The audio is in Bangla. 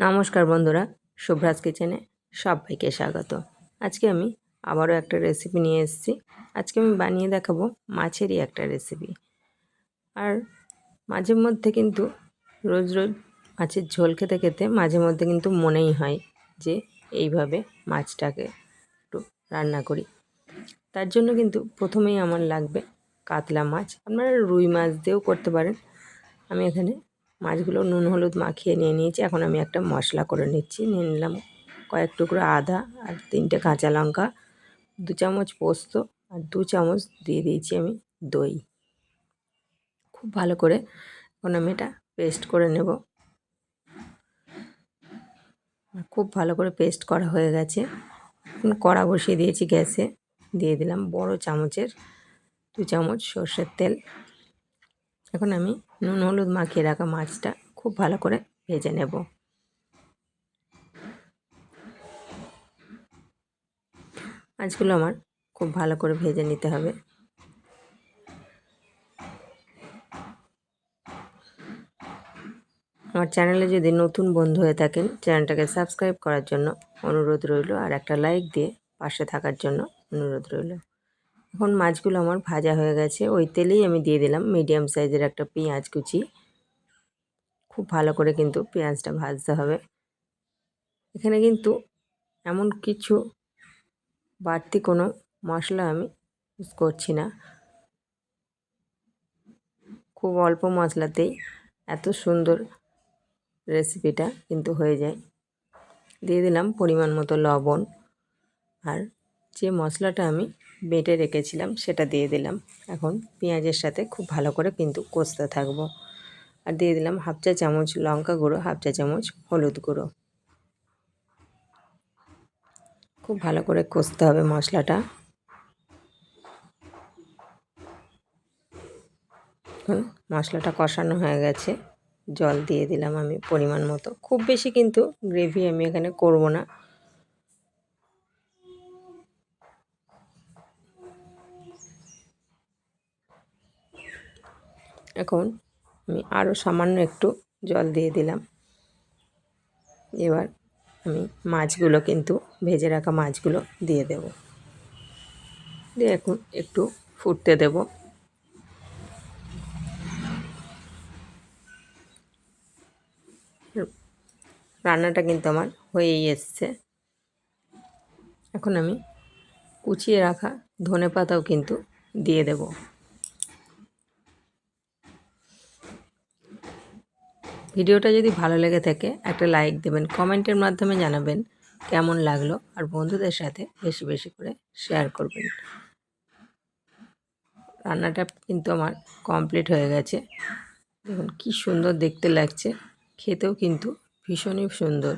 নমস্কার বন্ধুরা শুভ্রাজ কিচেনে সবাইকে স্বাগত। আজকে আমি আবারও একটা রেসিপি নিয়ে এসেছি। আজকে আমি বানিয়ে দেখাবো মাছেরই একটা রেসিপি আর মাঝে মধ্যে কিন্তু রোজ রোজ মাছের ঝোল খেতে খেতে মাঝে মধ্যে কিন্তু মনেই হয় যে এইভাবে মাছটাকে একটু রান্না করি। তার জন্য কিন্তু প্রথমেই আমার লাগবে কাতলা মাছ। আপনারা রুই মাছ দিয়েও করতে পারেন। আমি এখানে মাছগুলো নুন, হলুদ মাখিয়ে নিয়ে নিয়েছি। এখন আমি একটা মশলা করে নিচ্ছি। নিয়ে নিলাম কয়েক টুকরো আদা আর তিনটে কাঁচা লঙ্কা, দু চামচ পোস্ত আর দু চামচ দিয়ে দিয়েছি আমি দই। খুব ভালো করে এখন আমি এটা পেস্ট করে নেব। খুব ভালো করে পেস্ট করা হয়ে গেছে। এখন কড়া বসিয়ে দিয়েছি গ্যাসে। দিয়ে দিলাম বড় চামচের দু চামচ সর্ষের তেল। এখন আমি নুন, হলুদ মাখিয়ে রাখা মাছটা খুব ভালো করে ভেজে নেব। মাছগুলো আমার খুব ভালো করে ভেজে নিতে হবে। আমার চ্যানেলে যদি নতুন বন্ধু হয়ে থাকেন, চ্যানেলটাকে সাবস্ক্রাইব করার জন্য অনুরোধ রইল আর একটা লাইক দিয়ে পাশে থাকার জন্য অনুরোধ রইল। এখন মাছগুলো আমার ভাজা হয়ে গেছে। ওই তেলেই আমি দিয়ে দিলাম মিডিয়াম সাইজের একটা পেঁয়াজ কুচি। খুব ভালো করে কিন্তু পেঁয়াজটা ভাজতে হবে। এখানে কিন্তু এমন কিছু বাড়তি কোনো মশলা আমি ইউজ করছি না। খুব অল্প মশলাতেই এত সুন্দর রেসিপিটা কিন্তু হয়ে যায়। দিয়ে দিলাম পরিমাণ মতো লবণ আর যে মশলাটা আমি বেটে রেখেছিলাম, সেটা দিয়ে দিলাম। এখন পেঁয়াজের সাথে খুব ভালো করে কিন্তু কষতে থাকব। আর দিয়ে দিলাম হাফ চা চামচ লঙ্কা গুঁড়ো, হাফ চা চামচ হলুদ গুঁড়ো। খুব ভালো করে কষতে হবে মশলাটা। মশলাটা কষানো হয়ে গেছে। জল দিয়ে দিলাম আমি পরিমাণ মতো। খুব বেশি কিন্তু গ্রেভি আমি এখানে করব না। এখন আমি আরও সামান্য একটু জল দিয়ে দিলাম। এবার আমি মাছগুলো কিন্তু ভেজে রাখা মাছগুলো দিয়ে দেব। দিয়ে এখন একটু ফুটতে দেব। রান্নাটা কিন্তু আমার হয়েই এসছে। এখন আমি কুচিয়ে রাখা ধনে পাতাও কিন্তু দিয়ে দেবো। ভিডিওটা যদি ভালো লেগে থাকে, একটা লাইক দেবেন, কমেন্টের মাধ্যমে জানাবেন কেমন লাগল আর বন্ধুদের সাথে বেশি বেশি করে শেয়ার করবেন। রান্নাটা কিন্তু আমার কমপ্লিট হয়ে গেছে। দেখুন কি সুন্দর দেখতে লাগছে, খেতেও কিন্তু ভীষণই সুন্দর।